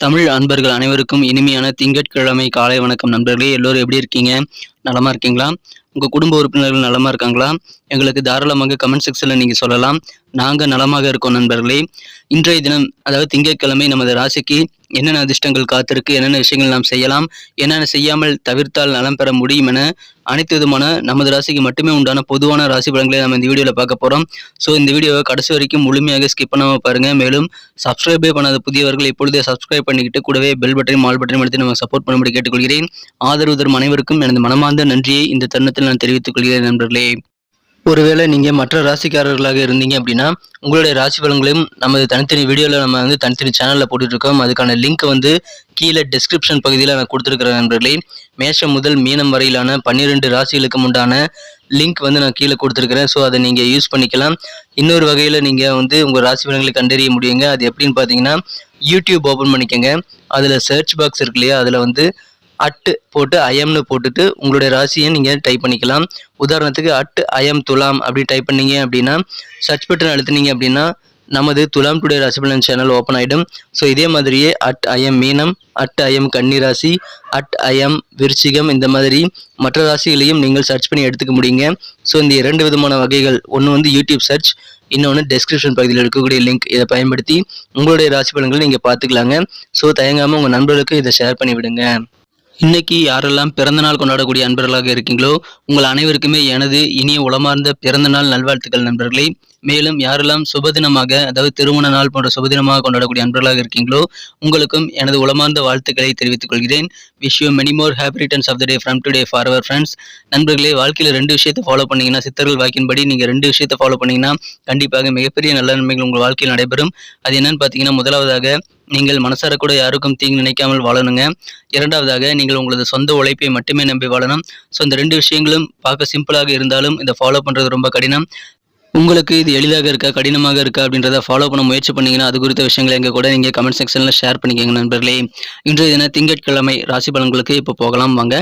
தமிழ் அன்பர்கள் அனைவருக்கும் இனிமையான திங்கட்கிழமை காலை வணக்கம் நண்பர்களே. எல்லோரும் எப்படி இருக்கீங்க? நலமா இருக்கீங்களா? உங்கள் குடும்ப உறுப்பினர்கள் நலமா இருக்காங்களா? எங்களுக்கு தாராளமாக கமெண்ட் செக்ஷனில் நீங்கள் சொல்லலாம். நாங்கள் நலமாக இருக்கோம் நண்பர்களே. இன்றைய தினம் அதாவது திங்கட்கிழமை நமது ராசிக்கு என்னென்ன அதிர்ஷ்டங்கள் காத்திருக்கு என்னென்ன விஷயங்கள் நாம் செய்யலாம் என்னென்ன செய்யாமல் தவிர்த்தால் நலம் பெற முடியும் என அனைத்து விதமான நமது ராசிக்கு மட்டுமே உண்டான பொதுவான ராசி பலன்களை நம்ம இந்த வீடியோவில் பார்க்க போகிறோம் ஸோ இந்த வீடியோவை கடைசி வரைக்கும் முழுமையாக ஸ்கிப் பண்ணாமல் பாருங்கள் மேலும் சப்ஸ்கிரைபே பண்ணாத புதியவர்கள் இப்பொழுதே சப்ஸ்கிரைப் பண்ணிக்கிட்டு கூடவே பெல் பட்டனையும் ஆல் பட்டனையும் எடுத்து நம்ம சப்போர்ட் பண்ணும்படி கேட்டுக்கொள்கிறேன். ஆதரவு தரும் அனைவருக்கும் எனது மனமார்ந்த நன்றியை இந்த தருணத்தில் நான் தெரிவித்துக் கொள்கிறேன் நண்பர்களே. ஒருவேளை நீங்கள் மற்ற ராசிக்காரர்களாக இருந்தீங்க அப்படின்னா உங்களுடைய ராசி பலன்களையும் நமது தனித்தனி வீடியோவில் நம்ம வந்து தனித்தனி சேனலில் போட்டுட்ருக்கோம் அதுக்கான லிங்க் வந்து கீழே டிஸ்கிரிப்ஷன் பகுதியில் நான் கொடுத்துருக்கிறேன் நண்பர்களே. மேஷம் முதல் மீனம் வரையிலான பன்னிரெண்டு ராசிகளுக்கு உண்டான லிங்க் வந்து நான் கீழே கொடுத்துருக்குறேன். ஸோ அதை நீங்கள் யூஸ் பண்ணிக்கலாம். இன்னொரு வகையில் நீங்கள் வந்து உங்கள் ராசி பலன்களை கண்டறிய முடியுங்க. அது எப்படின்னு பார்த்தீங்கன்னா யூடியூப் ஓப்பன் பண்ணிக்கோங்க. அதில் சர்ச் பாக்ஸ் இருக்கு இல்லையா? அதில் வந்து அட்டு போட்டு அயம்னு போட்டுட்டு உங்களுடைய ராசியை நீங்கள் டைப் பண்ணிக்கலாம். உதாரணத்துக்கு அட் அயம் துலாம் அப்படி டைப் பண்ணீங்க அப்படின்னா சர்ச் பட்டன் அழுத்துனீங்க அப்படின்னா நமது துலாம் டுடே ராசிபலன் சேனல் ஓப்பன் ஆகிடும் ஸோ இதே மாதிரியே அட் அயம் மீனம் அட் அயம் கன்னிராசி அட் அயம் விருச்சிகம் இந்த மாதிரி மற்ற ராசிகளையும் நீங்கள் சர்ச் பண்ணி எடுத்துக்க முடியுங்க. ஸோ இந்த இரண்டு விதமான வகைகள் ஒன்று வந்து யூடியூப் சர்ச் இன்னொன்று டெஸ்கிரிப்ஷன் பகுதியில் இருக்கக்கூடிய லிங்க் இதை பயன்படுத்தி உங்களுடைய ராசி பலன்களை நீங்கள் பார்த்துக்கலாங்க. ஸோ தயங்காமல் உங்கள் நண்பர்களுக்கு இதை ஷேர் பண்ணி விடுங்க. இன்னைக்கு யாரெல்லாம் பிறந்த நாள் கொண்டாடக்கூடிய அன்பர்களாக இருக்கீங்களோ உங்கள் அனைவருக்குமே எனது இனிய உளமார்ந்த பிறந்த நாள் நல்வாழ்த்துக்கள் நண்பர்களே. மேலும் யாரெல்லாம் சுபதினமாக அதாவது திருமண நாள் போன்ற சுபதினமாக கொண்டாடக்கூடிய அன்பர்களாக இருக்கீங்களோ உங்களுக்கும் எனது உளமார்ந்த வாழ்த்துக்களை தெரிவித்துக் கொள்கிறேன். Wish you many more happy returns of the day from today for our friends நண்பர்களே வாழ்க்கையில் ரெண்டு விஷயத்தை ஃபாலோ பண்ணீங்கன்னா சித்தர்கள் வாக்கின்படி நீங்கள் ரெண்டு விஷயத்தை ஃபாலோ பண்ணீங்கன்னா கண்டிப்பாக மிகப்பெரிய நல்ல நன்மைகள் உங்கள் வாழ்க்கையில் நடைபெறும். அது என்னன்னு பார்த்தீங்கன்னா முதலாவதாக நீங்கள் மனசார கூட யாருக்கும் தீங்கு நினைக்காமல் வாழணுங்க. இரண்டாவதாக நீங்கள் உங்களது சொந்த உழைப்பை மட்டுமே நம்பி வாழணும். ஸோ இந்த ரெண்டு விஷயங்களும் பார்க்க சிம்பிளாக இருந்தாலும் இதை ஃபாலோ பண்ணுறது ரொம்ப கடினம். உங்களுக்கு இது எளிதாக இருக்கா கடினமாக இருக்கா அப்படின்றத ஃபாலோ பண்ண முயற்சி பண்ணீங்கன்னா அது குறித்த விஷயங்களை எங்க கூட நீங்கள் கமெண்ட் செக்ஷனில் ஷேர் பண்ணிக்கோங்க நண்பர்களே. இன்றைய தின திங்கட்கிழமை ராசி பலன்களுக்கு இப்போ போகலாம் வாங்க.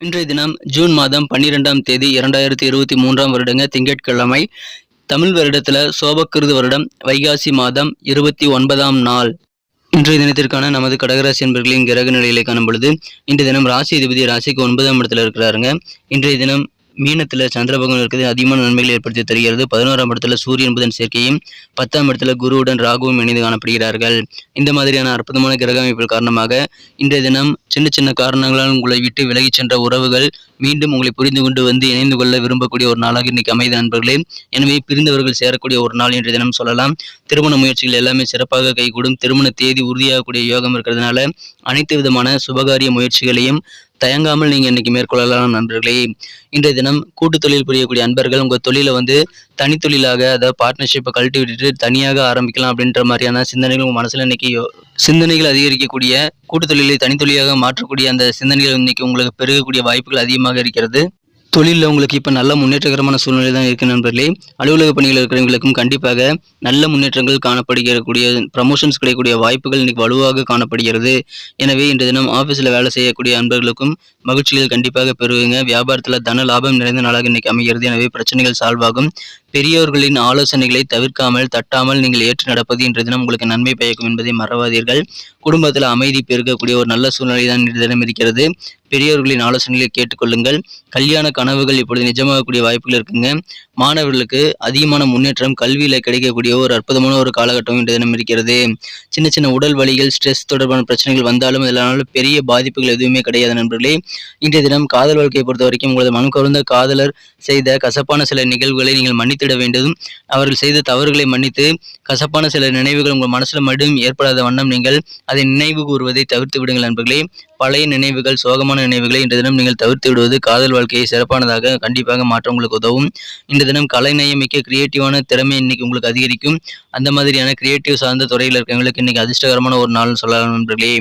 இன்றைய தினம் ஜூன் மாதம் பன்னிரெண்டாம் தேதி இரண்டாயிரத்தி இருபத்தி மூன்றாம் வருடங்க திங்கட்கிழமை. தமிழ் வருடத்தில் சோபக்கிருது வருடம் வைகாசி மாதம் இருபத்தி ஒன்பதாம் நாள். இன்றைய தினத்திற்கான நமது கடகராசி என்பர்களின் கிரக நிலையிலே காணும் பொழுது இன்றைய தினம் ராசி அதிபதி ராசிக்கு ஒன்பதாம் இடத்துல இருக்கிறாருங்க. இன்றைய தினம் மீனத்தில் சந்திரபகவான் இருக்கிறது அதிகமான நன்மைகளை ஏற்படுத்தி தருகிறது. பதினோராம் இடத்துல சூரியன் புதன் சேர்க்கையும் பத்தாம் இடத்துல குருவுடன் ராகுவும் இணைந்து காணப்படுகிறார்கள். இந்த மாதிரியான அற்புதமான கிரக அமைப்புகள் காரணமாக இன்றைய தினம் சின்ன சின்ன காரணங்களால் உங்களை விட்டு விலகிச் சென்ற உறவுகள் மீண்டும் உங்களை புரிந்து கொண்டு வந்து இணைந்து கொள்ள விரும்பக்கூடிய ஒரு நாளாக இன்னைக்கு அமைத நண்பர்களே. எனவே பிரிந்தவர்கள் சேரக்கூடிய ஒரு நாள் இன்றைய தினம் சொல்லலாம். திருமண முயற்சிகள் எல்லாமே சிறப்பாக கைகூடும். திருமண தேதி உறுதியாகக்கூடிய யோகம் இருக்கிறதுனால அனைத்து விதமான சுபகாரிய முயற்சிகளையும் தயங்காமல் நீங்கள் இன்றைக்கி மேற்கொள்ளலாம் நண்பர்களே. இன்றைய தினம் கூட்டு தொழில் புரியக்கூடிய அன்பர்கள் உங்கள் தொழிலை வந்து தனித்தொழிலாக அதாவது பார்ட்னர்ஷிப்பை கழட்டி விட்டுட்டு தனியாக ஆரம்பிக்கலாம் அப்படின்ற மாதிரியான சிந்தனைகள் உங்கள் மனசில் இன்னைக்கு சிந்தனைகள் அதிகரிக்கக்கூடிய கூட்டு தொழிலை தனித்தொழிலாக மாற்றக்கூடிய அந்த சிந்தனைகள் இன்னைக்கு உங்களுக்கு பெருகக்கூடிய வாய்ப்புகள் அதிகமாக இருக்கிறது. தொழிலில் உங்களுக்கு இப்போ நல்ல முன்னேற்றகரமான சூழ்நிலை தான் இருக்குது நண்பர்களே. அலுவலக பணிகள் இருக்கிறவங்களுக்கும் கண்டிப்பாக நல்ல முன்னேற்றங்கள் காணப்படுகிறக்கூடிய ப்ரமோஷன்ஸ் கிடைக்கக்கூடிய வாய்ப்புகள் இன்னைக்கு வலுவாக காணப்படுகிறது. எனவே இன்று தினம் ஆஃபீஸில் வேலை செய்யக்கூடிய அன்பர்களுக்கும் மகிழ்ச்சிகள் கண்டிப்பாக பெறுவீங்க வியாபாரத்தில் தன லாபம் நிறைந்த நாளாக இன்றைக்கி அமைகிறது. எனவே பிரச்சனைகள் சால்வ் ஆகும். பெரியோர்களின் ஆலோசனைகளை தவிர்க்காமல் தட்டாமல் நீங்கள் ஏற்று நடப்பது இன்றைய தினம் உங்களுக்கு நன்மை பயக்கும் என்பதை மறவாதீர்கள். குடும்பத்தில் அமைதி பெருகக்கூடிய ஒரு நல்ல சூழ்நிலை தான் இன்றைய தினம் இருக்கிறது. பெரியோர்களின் ஆலோசனைகளை கேட்டுக்கொள்ளுங்கள். கல்யாண கனவுகள் இப்பொழுது நிஜமாகக்கூடிய வாய்ப்புகள் இருக்குங்க. மாணவர்களுக்கு அதிகமான முன்னேற்றம் கல்வியில் கிடைக்கக்கூடிய ஒரு அற்புதமான ஒரு காலகட்டம் இன்று தினம் இருக்கிறது. சின்ன சின்ன உடல் வலிகள் ஸ்ட்ரெஸ் தொடர்பான பிரச்சனைகள் வந்தாலும் இதனால பெரிய பாதிப்புகள் எதுவுமே கிடையாது நண்பர்களே. இன்றைய தினம் காதல் வாழ்க்கையை பொறுத்த வரைக்கும் உங்களது மனம் கவர்ந்த காதலர் செய்த கசப்பான சில நிகழ்வுகளை நீங்கள் மன்னித்திட வேண்டும். அவர்கள் செய்த தவறுகளை மன்னித்து கசப்பான சில நினைவுகள் உங்கள் மனசில் மட்டும் ஏற்படாத வண்ணம் நீங்கள் அதை நினைவு கூறுவதை தவிர்த்து விடுங்கள் நண்பர்களே. பழைய நினைவுகள் சோகமான நினைவுகளை இன்று தினம் நீங்கள் தவிர்த்து விடுவது காதல் வாழ்க்கையை சிறப்பானதாக கண்டிப்பாக மாற்ற உங்களுக்கு உதவும். இன்று தினம் கலைநயமிக்க கிரியேட்டிவான திறமை இன்னைக்கு உங்களுக்கு அதிகரிக்கும். அந்த மாதிரியான கிரியேட்டிவ் சார்ந்த துறையில் இருக்கிறவங்களுக்கு இன்னைக்கு அதிர்ஷ்டகரமான ஒரு நாள் சொல்லலாம் நண்பர்களே.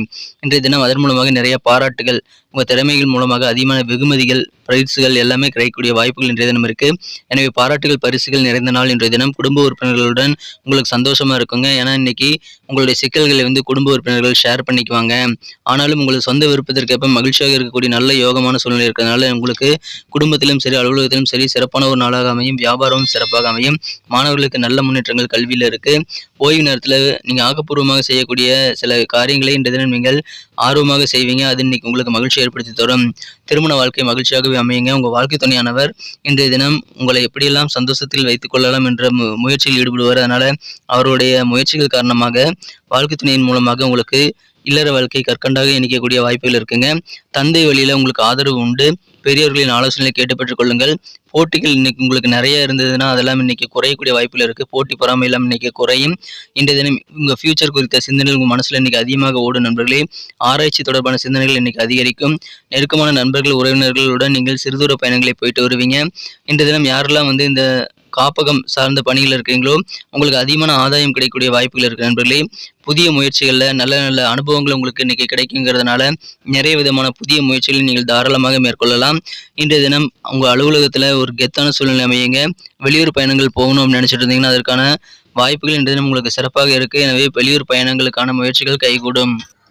இன்றைய தினம் அதன் மூலமாக நிறைய பாராட்டுகள் உங்கள் திறமைகள் மூலமாக அதிகமான வெகுமதிகள் பரிசுகள் எல்லாமே கிடைக்கக்கூடிய வாய்ப்புகள் இன்றைய தினம் இருக்கு. எனவே பாராட்டுகள் பரிசுகள் நிறைந்த நாள் இன்றைய தினம். குடும்ப உறுப்பினர்களுடன் உங்களுக்கு சந்தோஷமா இருக்குங்க. ஏன்னா இன்னைக்கு உங்களுடைய சிக்கல்களை வந்து குடும்ப உறுப்பினர்கள் ஷேர் பண்ணிக்குவாங்க. ஆனாலும் உங்களுக்கு சொந்த விருப்பத்திற்கேற்ப மகிழ்ச்சியாக இருக்கக்கூடிய நல்ல யோகமான சூழ்நிலை இருக்கிறதுனால உங்களுக்கு குடும்பத்திலும் சரி அலுவலகத்திலும் சரி சிறப்பான ஒரு நாளாக அமையும். வியாபாரமும் சிறப்பாக அமையும். மாணவர்களுக்கு நல்ல முன்னேற்றங்கள் கல்வியில் இருக்கு. ஓய்வு நேரத்தில் நீங்கள் ஆக்கப்பூர்வமாக செய்யக்கூடிய சில காரியங்களை இன்றைய தினம் நீங்கள் ஆர்வமாக செய்வீங்க. அது இன்னைக்கு உங்களுக்கு மகிழ்ச்சியாக ஏற்படுத்தி தரும். திருமண வாழ்க்கை மகிழ்ச்சியாகவே அமையுங்க. உங்கள் வாழ்க்கை துணையானவர் இன்றைய தினம் உங்களை எப்படியெல்லாம் சந்தோஷத்தில் வைத்துக் கொள்ளலாம் என்ற மு- முயற்சியில் ஈடுபடுவார். அதனால் அவருடைய முயற்சிகள் காரணமாக வாழ்க்கை துணையின் மூலமாக உங்களுக்கு இல்லற வாழ்க்கை கற்கண்டாக இணைக்கக்கூடிய வாய்ப்புகள் இருக்குங்க. தந்தை வழியில உங்களுக்கு ஆதரவு உண்டு. பெரியவர்களின் ஆலோசனைகளை கேட்டு பெற்றுக்கொள்ளுங்கள் போட்டிகள் இன்னைக்கு உங்களுக்கு நிறைய இருந்ததுன்னா அதெல்லாம் இன்னைக்கு குறையக்கூடிய வாய்ப்பில் இருக்குது போட்டி பொறாமை எல்லாம் இன்னைக்கு குறையும். இன்றைய தினம் உங்கள் ஃபியூச்சர் குறித்த சிந்தனைகள் உங்கள் மனசில் இன்னைக்கு அதிகமாக ஓடும் நண்பர்களே. ஆராய்ச்சி தொடர்பான சிந்தனைகள் இன்னைக்கு அதிகரிக்கும். நெருக்கமான நண்பர்கள் உறவினர்களுடன் நீங்கள் சிறுதூர பயணங்களை போயிட்டு வருவீங்க. இன்றைய தினம் யாரெல்லாம் வந்து இந்த காப்பகம் சார்ந்த பணிகள் இருக்கீங்களோ உங்களுக்கு அதிகமான ஆதாயம் கிடைக்கக்கூடிய வாய்ப்புகள் இருக்கு நண்பர்களே. புதிய முயற்சிகளில் நல்ல நல்ல அனுபவங்கள் உங்களுக்கு இன்றைக்கி கிடைக்குங்கிறதுனால நிறைய விதமான புதிய முயற்சிகளை நீங்கள் தாராளமாக மேற்கொள்ளலாம். இன்றைய தினம் உங்கள் அலுவலகத்தில் ஒரு கெத்தான சூழ்நிலை அமையுங்க. வெளியூர் பயணங்கள் போகணும் அப்படின்னு நினச்சிட்டு இருந்தீங்கன்னா அதற்கான வாய்ப்புகள் இன்றைய தினம் உங்களுக்கு சிறப்பாக இருக்கு. எனவே வெளியூர் பயணங்களுக்கான முயற்சிகள் கைகூடும்.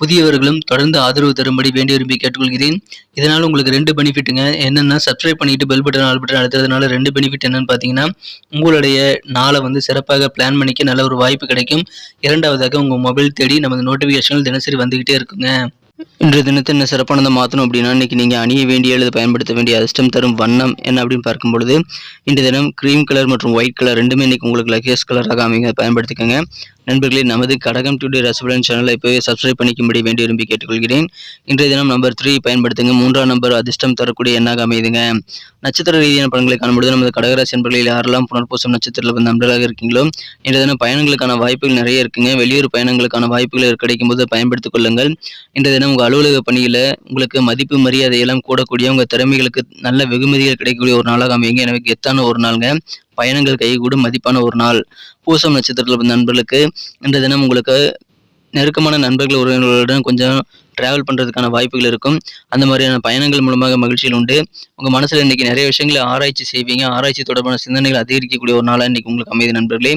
புதியவர்களும் தொடர்ந்து ஆதரவு தரும்படி வேண்டி விரும்பி கேட்டுக்கொள்கிறேன். இதனால் உங்களுக்கு ரெண்டு பெனிஃபிட்டுங்க. என்னென்னா சப்ஸ்கிரைப் பண்ணிட்டு பெல் பட்டன் ஆல் பட்டன் அழுத்துறதுனால ரெண்டு பெனிஃபிட் என்னன்னு பார்த்தீங்கன்னா உங்களுடைய நாளை வந்து சிறப்பாக பிளான் பண்ணிக்க நல்ல ஒரு வாய்ப்பு கிடைக்கும். இரண்டாவதாக உங்கள் மொபைல் தேடி நமது நோட்டிஃபிகேஷன்கள் தினசரி வந்துக்கிட்டே இருக்குங்க. இன்றைய தினத்தை என்ன சிறப்பானதை மாற்றணும் அப்படின்னா இன்றைக்கி நீங்கள் அணிய வேண்டிய அல்லது பயன்படுத்த வேண்டிய அதிர்ஷ்டம் தரும் வண்ணம் என்ன அப்படின்னு பார்க்கும்பொழுது இன்றைய தினம் க்ரீம் கலர் மற்றும் ஒயிட் கலர் ரெண்டுமே இன்னைக்கு உங்களுக்கு லக்கேஸ் கலராக அமைங்க பயன்படுத்திக்கோங்க. நண்பர்களே நமது கடகம் டுடே ரசபலன் சேனலை இப்போவே சப்ஸ்கிரைப் பண்ணிக்கும்படி வேண்டி விரும்பி கேட்டுக்கொள்கிறேன். இன்றைய தினம் நம்பர் த்ரீ பயன்படுத்துங்க. மூன்றாம் நம்பர் அதிர்ஷ்டம் தரக்கூடிய எண்ணாக அமையுதுங்க. நட்சத்திர ரீதியான படங்களை காணும்பொழுது நமது கடகராசி நண்பர்களில் யாரெல்லாம் புனர்பூசம் நட்சத்திரத்தில் வந்து நண்பர்களாக இருக்கீங்களோ இன்றைய தினம் பயணங்களுக்கான வாய்ப்புகள் நிறைய இருக்குங்க. வெளியூர் பயணங்களுக்கான வாய்ப்புகள் கிடைக்கும் போது பயன்படுத்திக் கொள்ளுங்கள். இன்றைய தினம் உங்கள் அலுவலக பணியில் உங்களுக்கு மதிப்பு மரியாதை எல்லாம் கூடக்கூடிய உங்கள் திறமைகளுக்கு நல்ல வெகுமதிகள் கிடைக்கக்கூடிய ஒரு நாளாக அமையுங்க. எனக்கு எத்தான ஒரு நாளுங்க. பயணங்கள் கைகூடும் மதிப்பான ஒரு நாள். பூசம் நட்சத்திரத்தில் நண்பர்களுக்கு இந்த தினம் உங்களுக்கு நெருக்கமான நண்பர்கள் உறவினர்களுடன் கொஞ்சம் ட்ராவல் பண்ணுறதுக்கான வாய்ப்புகள் இருக்கும். அந்த மாதிரியான பயணங்கள் மூலமாக மகிழ்ச்சிகள் உண்டு. உங்கள் மனசில் இன்றைக்கி நிறைய விஷயங்களை ஆராய்ச்சி செய்வீங்க. ஆராய்ச்சி தொடர்பான சிந்தனைகள் அதிகரிக்கக்கூடிய ஒரு நாளாக இன்றைக்கி உங்களுக்கு அமைதி நண்பர்களே.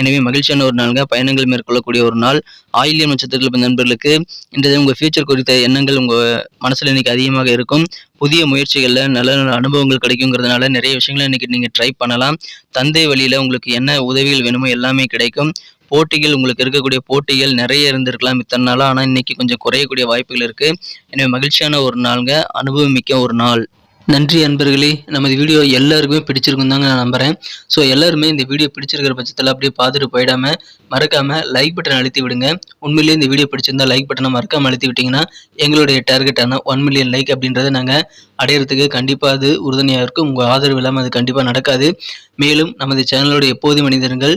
எனவே மகிழ்ச்சியான ஒரு நாளுங்க. பயணங்கள் மேற்கொள்ளக்கூடிய ஒரு நாள். ஆயில்யம் நட்சத்திரத்தில் நண்பர்களுக்கு இன்றைய உங்கள் ஃபியூச்சர் குறித்த எண்ணங்கள் உங்கள் மனசில் இன்னைக்கு அதிகமாக இருக்கும். புதிய முயற்சிகளில் நல்ல நல்ல அனுபவங்கள் கிடைக்குங்கிறதுனால நிறைய விஷயங்களை இன்னைக்கு நீங்கள் ட்ரை பண்ணலாம். தந்தை வழியில் உங்களுக்கு என்ன உதவிகள் வேணுமோ எல்லாமே கிடைக்கும். போட்டிகள் உங்களுக்கு இருக்கக்கூடிய போட்டிகள் நிறைய இருந்திருக்கலாம் இத்தனை நாளாக ஆனால் இன்னைக்கு கொஞ்சம் குறையக்கூடிய வாய்ப்புகள் இருக்குது எனவே மகிழ்ச்சியான ஒரு நாளுங்க. அனுபவம் மிக்க ஒரு நாள். நன்றி அன்பர்களே. நமது வீடியோ எல்லாருக்குமே பிடிச்சிருக்கும் தாங்க நான் நம்புகிறேன் ஸோ எல்லாருமே இந்த வீடியோ பிடிச்சிருக்கிற பட்சத்தில் அப்படியே பார்த்துட்டு போயிடாம மறக்காமல் லைக் பட்டன் அழுத்தி விடுங்க. உண்மையிலேயே இந்த வீடியோ பிடிச்சிருந்தா லைக் பட்டனை மறக்காமல் அழுத்தி விட்டிங்கன்னா எங்களுடைய டார்கெட்டான ஒன் மில்லியன் லைக் அப்படின்றத நாங்கள் அடையிறதுக்கு கண்டிப்பாக அது உறுதுணையாக இருக்கும். உங்கள் ஆதரவு இல்லாமல் அது கண்டிப்பாக நடக்காது. மேலும் நமது சேனலோட எப்போதும் மனிதர்கள்